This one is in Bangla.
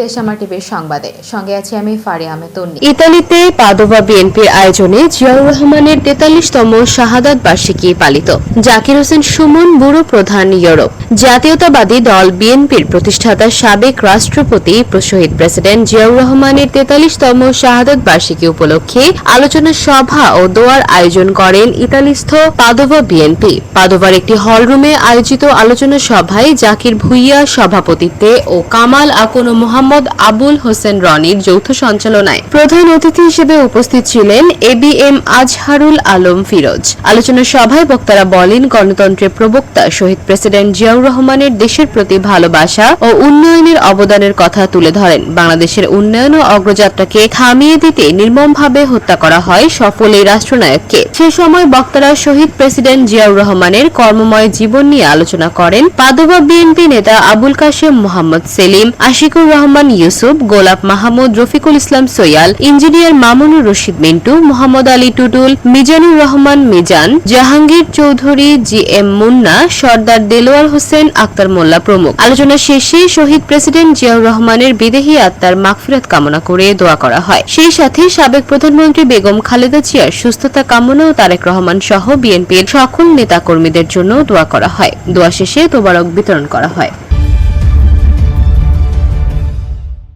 দেশ আমার টিভির সঙ্গে আছি আমি ফারি আহমেদ ইতালিতে পাদোভা বিএনপির আয়োজনে জিয়াউর রহমানের তেতাল্লিশতম শাহাদাত বার্ষিকী পালিত। জাকির হোসেন সুমন, ব্যুরো প্রধান ইউরোপ। জাতীয়তাবাদী দল বিএনপির প্রতিষ্ঠাতা সাবেক রাষ্ট্রপতি শহীদ প্রেসিডেন্ট জিয়াউর রহমানের তেতাল্লিশতম শাহাদাত বার্ষিকী উপলক্ষে আলোচনা সভা ও দোয়ার আয়োজন করেন ইতালিস্থ পাদোভা বিএনপি। পাদোভার একটি হলরুমে আয়োজিত আলোচনা সভায় জাকির ভুইয়া সভাপতিত্বে ও কামাল আকন ও মোহাম্মদ আবুল হোসেন রনির যৌথ সঞ্চালনায় প্রধান অতিথি হিসেবে উপস্থিত ছিলেন A B M Azharul Alam Firoz. আলোচনা সভায় বক্তারা বলেন, গণতন্ত্রের প্রবক্তা শহীদ প্রেসিডেন্ট জিয়াউর রহমানের দেশের প্রতি ভালোবাসা ও উন্নয়নের অবদানের কথা তুলে ধরেন। বাংলাদেশের উন্নয়ন ও অগ্রযাত্রাকে থামিয়ে দিতে নির্মমভাবে হত্যা করা হয় সফল এই রাষ্ট্রনায়ককে। সে সময় বক্তারা শহীদ প্রেসিডেন্ট জিয়াউর রহমানের কর্মময় জীবন নিয়ে আলোচনা করেন। পাদোবা বিএনপি নেতা Abul Kashem Mohammad Selim, Ashikur Rahman Yusuf, Golap Mahmud, Rafiqul Islam Sayal, engineer Mamunur Rashid Mintu, Mohammad Ali Tutul, Mizanur Rahman Mizan, Jahangir Chowdhury, G M Munna, Sardar Delwar Hossain, Akter Molla প্রমুখ। আলোচনা শেষে শহীদ প্রেসিডেন্ট জিয়াউর রহমানের বিদেহী আত্মার মাগফিরাত কামনা করে দোয়া করা হয়। সেই সাথে সাবেক প্রধানমন্ত্রী বেগম খালেদা জিয়ার সুস্থতা কামনা ও তারেক রহমান সহ বিএনপির সকল নেতাকর্মীদের জন্য দোয়া করা হয়। দোয়া শেষে তোবারক বিতরণ করা হয়।